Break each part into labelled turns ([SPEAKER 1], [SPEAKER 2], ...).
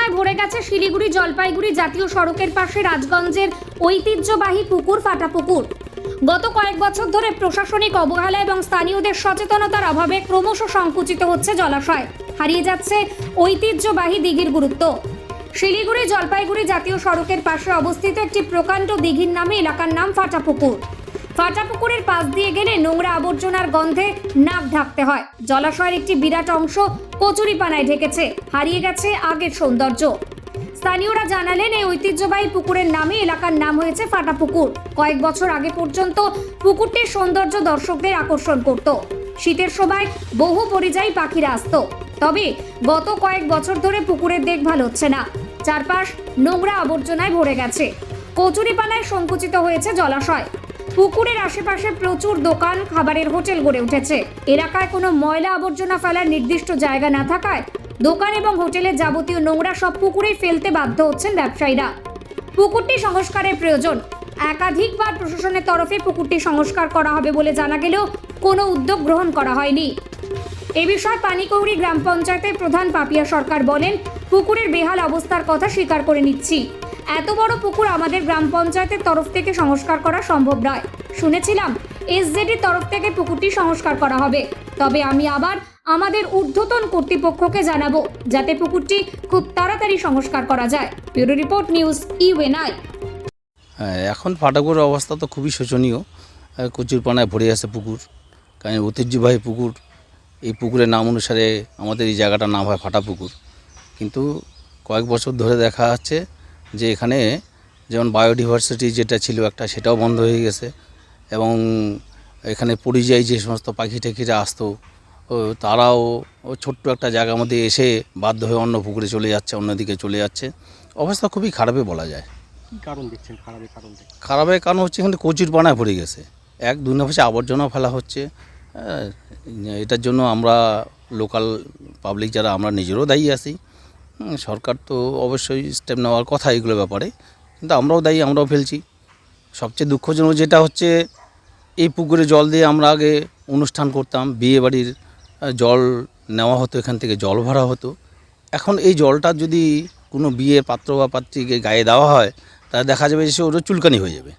[SPEAKER 1] আবর্জনায় ভরে গেছে শিলিগুড়ি জলপাইগুড়ি জাতীয় সড়কের পাশে রাজগঞ্জের ঐতিহ্যবাহী পুকুর, ফাটা পুকুর। গত কয়েক বছর ধরে প্রশাসনিক অবহেলা এবং স্থানীয়দের সচেতনতার অভাবে ক্রমশ সংকুচিত হচ্ছে জলাশয়। হারিয়ে যাচ্ছে ঐতিহ্যবাহী দিঘির গুরুত্ব। শিলিগুড়ি জলপাইগুড়ি জাতীয় সড়কের পাশে অবস্থিত একটি প্রকাণ্ড দিঘির নামে এলাকার নাম ফাটা পুকুর। ফাটা পুকুরের পাশ দিয়ে গেলে নোংরা আবর্জনার গন্ধে নাক ঢাকতে হয়। জলাশয়ের একটি বিরাট অংশ কচুরিপানায় ঢেকেছে। হারিয়ে গেছে আগের সৌন্দর্য। স্থানীয়রা জানালেন, এই ঐতিহ্যবাহী পুকুরের নামে এলাকার নাম হয়েছে ফাটা পুকুর। কয়েক বছর আগে পর্যন্ত পুকুরটির সৌন্দর্য দর্শকদের আকর্ষণ করত। শীতের সময় বহু পরিযায়ী পাখিরা আসতো। তবে গত কয়েক বছর ধরে পুকুরের দেখভাল হচ্ছে না। চারপাশ নোংরা আবর্জনায় ভরে গেছে। কচুরিপানায় সংকুচিত হয়েছে জলাশয়। পুকুরের আশেপাশে প্রচুর দোকান, খাবারের হোটেল গড়ে উঠেছে। এলাকায় কোনো ময়লা আবর্জনা ফেলার নির্দিষ্ট জায়গা না থাকায় দোকান এবং হোটেলের যাবতীয় নোংরা সব পুকুরেই ফেলতে বাধ্য হচ্ছেন ব্যবসায়ীরা। পুকুরটি সংস্কারের প্রয়োজন। একাধিকবার প্রশাসনের তরফে পুকুরটি সংস্কার করা হবে বলে জানা গেলেও কোনো উদ্যোগ গ্রহণ করা হয়নি। এ বিষয়ে পানিকৌড়ি গ্রাম পঞ্চায়েতের প্রধান পাপিয়া সরকার বলেন, পুকুরের বেহাল অবস্থার কথা স্বীকার করে নিচ্ছি। এত বড় পুকুর আমাদের গ্রাম পঞ্চায়েতের তরফ থেকে সংস্কার করা সম্ভব নয়। শুনেছিলাম এসজেডির তরফ থেকে পুকুরটি সংস্কার করা হবে। তবে আমি আবার আমাদের ঊর্ধ্বতন কর্তৃপক্ষকে জানাব যাতে পুকুরটি খুব তাড়াতাড়ি সংস্কার করা যায়। ব্যুরো রিপোর্ট নিউজ ইউএনআই
[SPEAKER 2] হ্যাঁ এখন ফাটাকুরের অবস্থা তো খুবই শোচনীয়। কচুরপানায় ভরে আছে পুকুর, কারণ ঐতিহ্যবাহী পুকুর, এই পুকুরের নাম অনুসারে আমাদের এই জায়গাটার নাম হয় ফাটা পুকুর। কিন্তু কয়েক বছর ধরে দেখা যাচ্ছে যে এখানে যেমন বায়োডিভার্সিটি যেটা ছিল একটা সেটাও বন্ধ হয়ে গেছে এবং এখানে পরিযায়ী যে সমস্ত পাখি টাখিরা আসতো তারাও ছোট্ট একটা জায়গার মধ্যে এসে বাধ্য হয়ে অন্য পুকুরে চলে যাচ্ছে অন্যদিকে চলে যাচ্ছে। অবস্থা খুবই খারাপই বলা যায়।
[SPEAKER 3] কারণ দেখছেন? খারাপের কারণ
[SPEAKER 2] খারাপের কারণ হচ্ছে এখানে কচুর পানায় ভরে গেছে। এক দুই নফাসে আবর্জনা ফেলা হচ্ছে। হ্যাঁ, এটার জন্য আমরা লোকাল পাবলিক যারা আমরা নিজেরও দায়ী আছি। সরকার তো অবশ্যই স্টেপ নেওয়ার কথা এগুলো ব্যাপারে। কিন্তু আমরাও দায়ী, আমরাও ফেলছি। সবচেয়ে দুঃখজনক যেটা হচ্ছে, এই পুকুরে জল দিয়ে আমরা আগে অনুষ্ঠান করতাম, বিয়ে বাড়ির জল নেওয়া হতো, এখান থেকে জল ভরা হতো। এখন এই জলটা যদি কোনো বিয়ে পাত্র বা পাত্রীকে গায়ে দেওয়া হয়, তাহলে দেখা যাবে যে সে ওটা চুলকানি হয়ে যাবে।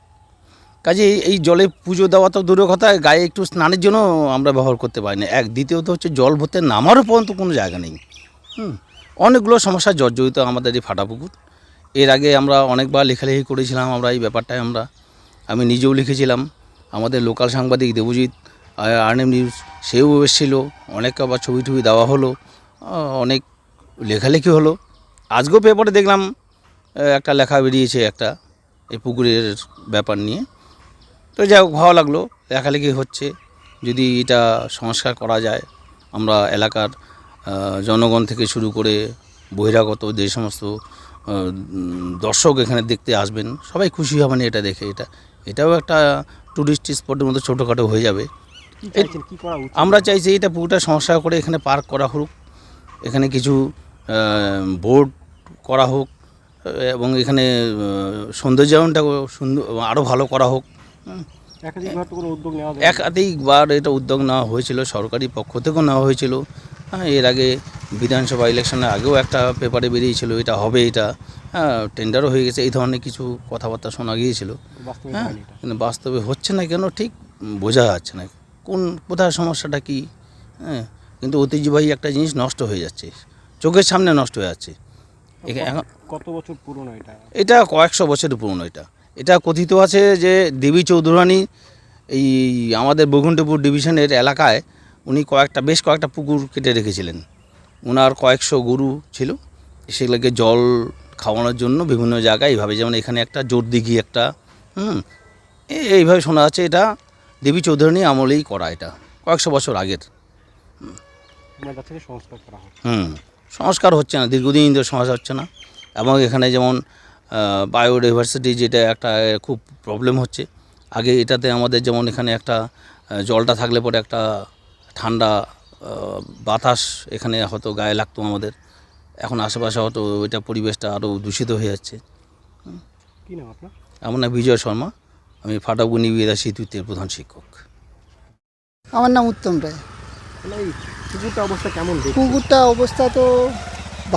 [SPEAKER 2] কাজে এই- জলে পুজো দেওয়া তো দূরের কথা, গায়ে একটু স্নানের জন্য আমরা ব্যবহার করতে পারি না। এক, দ্বিতীয়ত হচ্ছে জল ভরতে নামারও পর্যন্ত কোনো জায়গা নেই। হুম। অনেকগুলো সমস্যা জর্জরিত আমাদের এই ফাটা পুকুর এর আগে আমরা অনেকবার লেখালেখি করেছিলাম আমরা এই ব্যাপারটায়, আমরা, আমি নিজেও লিখেছিলাম। আমাদের লোকাল সাংবাদিক দেবজিৎ আর্নেম নিউজ সেও এসেছিল। অনেক আবার ছবি টবি দেওয়া হলো। অনেক লেখালেখি হলো। আজকেও পেপারে দেখলাম একটা লেখা বেরিয়েছে একটা, এই পুকুরের ব্যাপার নিয়ে। তো যাই হোক, ভালো লাগল। লেখালেখি হচ্ছে। যদি এটা সংস্কার করা যায়, আমরা এলাকার জনগণ থেকে শুরু করে বহিরাগত যে সমস্ত দর্শক এখানে দেখতে আসবেন সবাই খুশি হবেন এটা দেখে। এটা এটাও একটা ট্যুরিস্ট স্পটের মতো ছোটোখাটো হয়ে যাবে। আমরা চাইছি এটা পুকুরটা সংস্কার করে এখানে পার্ক করা হোক এখানে কিছু বোর্ড করা হোক এবং এখানে সৌন্দর্যায়নটা সুন্দর আরও ভালো করা হোক।
[SPEAKER 3] একাধিকবার
[SPEAKER 2] এটা উদ্যোগ নেওয়া হয়েছিল সরকারি পক্ষ থেকেও নেওয়া হয়েছিল। হ্যাঁ এর আগে বিধানসভা ইলেকশনের আগেও একটা পেপারে বেরিয়েছিল এটা হবে এটা। হ্যাঁ টেন্ডারও হয়ে গেছে এই ধরনের কিছু কথাবার্তা শোনা গিয়েছিল। হ্যাঁ কিন্তু বাস্তবে হচ্ছে না কেন ঠিক বোঝা যাচ্ছে না। কোন কোথায় সমস্যাটা কি? হ্যাঁ কিন্তু ঐতিহ্যবাহী একটা জিনিস নষ্ট হয়ে যাচ্ছে চোখের সামনে নষ্ট হয়ে যাচ্ছে। এখা- এখন
[SPEAKER 3] কত বছর পুরনো এটা?
[SPEAKER 2] এটা কয়েকশো বছরের পুরনো এটা। এটা কথিত আছে যে দেবী চৌধুরানী এই আমাদের বৈকুণ্ঠপুর ডিভিশনের এলাকায় উনি কয়েকটা বেশ কয়েকটা পুকুর কেটে রেখেছিলেন। ওনার কয়েকশো গরু ছিল। সেগুলোকে জল খাওয়ানোর জন্য বিভিন্ন জায়গায় এইভাবে যেমন এখানে একটা জোর দিঘি একটা হুম এইভাবে শোনা যাচ্ছে এটা দেবী চৌধুরানী আমলেই করা এটা কয়েকশো বছর আগের। হুম সংস্কার হচ্ছে না দীর্ঘদিন ধরে সংস্কার হচ্ছে না। এবং এখানে যেমন বায়োডাইভার্সিটি যেটা একটা খুব প্রবলেম হচ্ছে। আগে এটাতে আমাদের যেমন এখানে একটা জলটা থাকলে পরে একটা ঠান্ডা বাতাস এখানে হয়তো গায়ে লাগতো আমাদের। এখন আশেপাশে হয়তো ওইটা পরিবেশটা আরও দূষিত হয়ে যাচ্ছে।
[SPEAKER 3] কি নাম আপনার?
[SPEAKER 2] আমার নাম বিজয় শর্মা। আমি ফাটাগুনি বিদাসী তৃতীয় প্রধান শিক্ষক।
[SPEAKER 4] আমার নাম উত্তম রায়।
[SPEAKER 3] অবস্থা কেমন দেখছেন
[SPEAKER 4] অবস্থা তো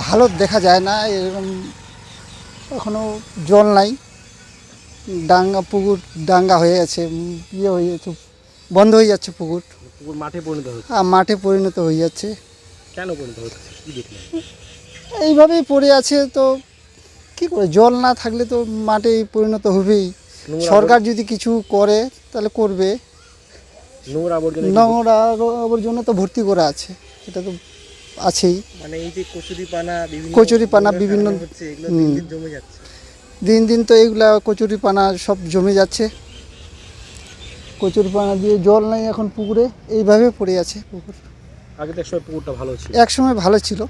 [SPEAKER 4] ভালো দেখা যায় না এরকম এখনও জল নাই। ডাঙ্গা পুকুর ডাঙ্গা হয়ে গেছে উম, ইয়ে হয়ে যাচ্ছে বন্ধ হয়ে যাচ্ছে পুকুর।
[SPEAKER 3] পুকুর মাঠে পরিণত হচ্ছে?
[SPEAKER 4] আর মাঠে পরিণত হয়ে যাচ্ছে।
[SPEAKER 3] কেন পরিণত হচ্ছে?
[SPEAKER 4] এইভাবেই পড়ে আছে তো কি করে? জল না থাকলে তো মাঠে পরিণত হবেই। সরকার যদি কিছু করে তাহলে করবে।
[SPEAKER 3] নোংরা আবর্জনা
[SPEAKER 4] তো ভর্তি করা আছে। এটা তো আছেই।
[SPEAKER 3] মানে এই যে কচুরি পানা বিভিন্ন
[SPEAKER 4] কচুরি বিভিন্ন
[SPEAKER 3] কারণে হচ্ছে এগুলো
[SPEAKER 4] হুম।
[SPEAKER 3] দিন দিন জমে যাচ্ছে।
[SPEAKER 4] দিন দিন তো এগুলা কচুরি পানা সব জমে যাচ্ছে। কচুরি পানা দিয়ে জল নাই এখন পুকুরে এইভাবে পড়ে আছে পুকুর।
[SPEAKER 3] আগে তো একসময় পুকুরটা ভালো ছিল।
[SPEAKER 4] এক সময় ভালো ছিল।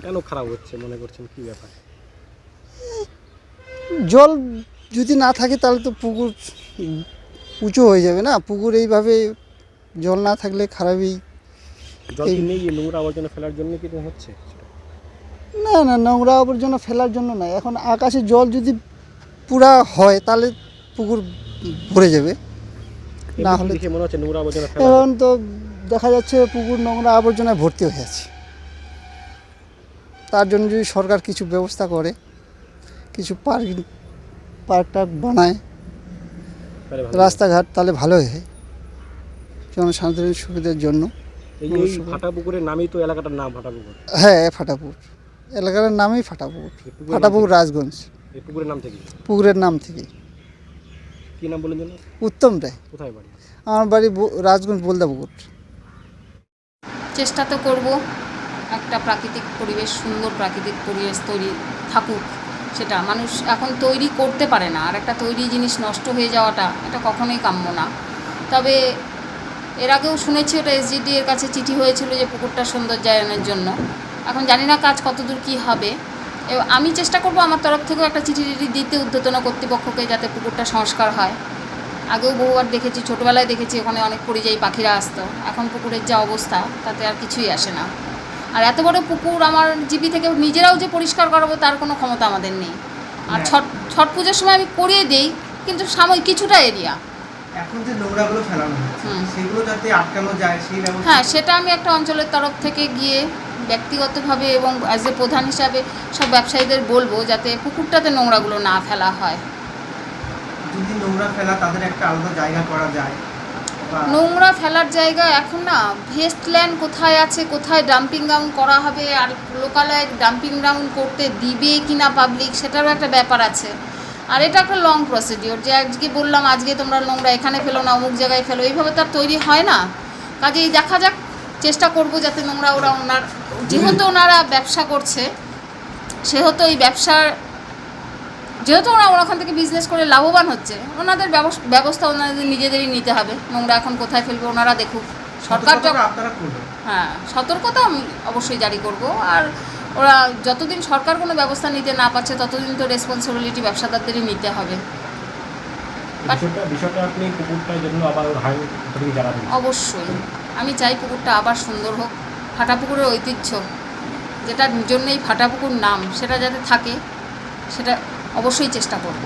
[SPEAKER 3] কেন খারাপ হচ্ছে মনে করছেন কি ব্যাপার?
[SPEAKER 4] জল যদি না থাকে তাহলে তো পুকুর উঁচু হয়ে যাবে না। পুকুর এইভাবে জল না থাকলে খারাপই
[SPEAKER 3] জল নেই নোংরা আবর্জনা ফেলার জন্য কি হচ্ছে
[SPEAKER 4] না না নোংরা আবর্জনা ফেলার জন্য না এখন আকাশে জল যদি পুরা হয় তাহলে পুকুর ভরে যাবে। না হলে
[SPEAKER 3] মনে হচ্ছে নোংরা আবর্জনা ফেলা
[SPEAKER 4] এখন তো দেখা যাচ্ছে পুকুর নোংরা আবর্জনায় ভর্তি হয়ে আছে। তার জন্য যদি সরকার কিছু ব্যবস্থা করে কিছু পার্ক পার্ক টার্ক বানায় রাস্তাঘাট তাহলে ভালোই হয়। জনসাধারণের সুবিধার জন্য।
[SPEAKER 3] এই যে নামই তো এলাকাটার নাম ফাটা পুকুর
[SPEAKER 4] হ্যাঁ ফাটাপুর এলাকার নামই
[SPEAKER 3] নাম
[SPEAKER 4] ফাটাপুর রাজগঞ্জ।
[SPEAKER 3] এই পুকুরের নাম থেকে?
[SPEAKER 4] পুকুরের নাম থেকে।
[SPEAKER 3] কি নাম বলেন যেন?
[SPEAKER 4] উত্তম রায়।
[SPEAKER 3] কোথায় বাড়ি?
[SPEAKER 4] আমার বাড়ি রাজগঞ্জ বলদা পুকুর
[SPEAKER 5] চেষ্টা তো করব একটা প্রাকৃতিক পরিবেশ সুন্দর প্রাকৃতিক পরিবেশ তৈরি থাকুক সেটা মানুষ এখন তৈরি করতে পারে না। আর একটা তৈরি জিনিস নষ্ট হয়ে যাওয়াটা এটা কখনোই কাম্য না। তবে এর আগেও শুনেছি ওটা এসজিডি এর কাছে চিঠি হয়েছিল যে পুকুরটা সৌন্দর্যায়নের জন্য। এখন জানি না কাজ কতদূর কী হবে। আমি চেষ্টা করব আমার তরফ থেকেও একটা চিঠি টিঠি দিতে উদ্যতন কর্তৃপক্ষকে যাতে পুকুরটা সংস্কার হয়। আগেও বহুবার দেখেছি ছোটোবেলায় দেখেছি ওখানে অনেক পরিযায়ী পাখিরা আসতো। এখন পুকুরের যা অবস্থা তাতে আর কিছুই আসে না। আর এত বড় পুকুর আমার জিপি থেকে নিজেরাও যে পরিষ্কার করাবো তার কোনো ক্ষমতা আমাদের নেই। আর ছট ছট পুজোর সময় আমি করিয়ে দিই কিন্তু সাময়িক কিছুটা এরিয়া।
[SPEAKER 6] এখন যে নোংরাগুলো ফেলানো হচ্ছে সেগুলো যাতে আটকানো যায় সেই ব্যবস্থা
[SPEAKER 5] হ্যাঁ সেটা আমি একটা অঞ্চলের তরফ থেকে গিয়ে ব্যক্তিগতভাবে এবং অ্যাজ এ প্রধান হিসাবে সব ব্যবসায়ীদের বলব যাতে পুকুরটাতে নোংরাগুলো না ফেলা হয়।
[SPEAKER 6] যদি নোংরা ফেলা তাদের একটা আলাদা জায়গা করা যায়
[SPEAKER 5] নোংরা ফেলার জায়গা এখন না ভেস্টল্যান্ড কোথায় আছে কোথায় ডাম্পিং গ্রাউন্ড করা হবে আর লোকালয়ে ডাম্পিং গ্রাউন্ড করতে দিবে কি না পাবলিক সেটারও একটা ব্যাপার আছে। আর এটা একটা লং প্রসিডিওর যে আজকে বললাম আজকে তোমরা নোংরা এখানে ফেলো না অমুক জায়গায় ফেলো এইভাবে তার তৈরি হয় না। কাজেই দেখা যাক চেষ্টা করব যাতে নোংরা ওরা ওনার যেহেতু ওনারা ব্যবসা করছে সেহেতু এই ব্যবসার যেহেতু ওরা ওখান থেকে বিজনেস করে লাভবান হচ্ছে ওনাদের ব্যবস- ব্যবস্থা ওনাদের নিজেদেরই নিতে হবে নোংরা এখন কোথায় ফেলবে ওনারা দেখুক। সরকার হ্যাঁ সতর্কতা আমি অবশ্যই জারি করব আর ওরা যতদিন সরকার কোনো ব্যবস্থা নিতে না পারছে ততদিন তো রেসপন্সিবিলিটি ব্যবসাদারদেরই নিতে হবে। অবশ্যই। আমি চাই পুকুরটা আবার সুন্দর হোক। ফাটা পুকুরের ঐতিহ্য যেটার জন্যই ফাটা পুকুর নাম সেটা যাতে থাকে সেটা অবশ্যই চেষ্টা করব।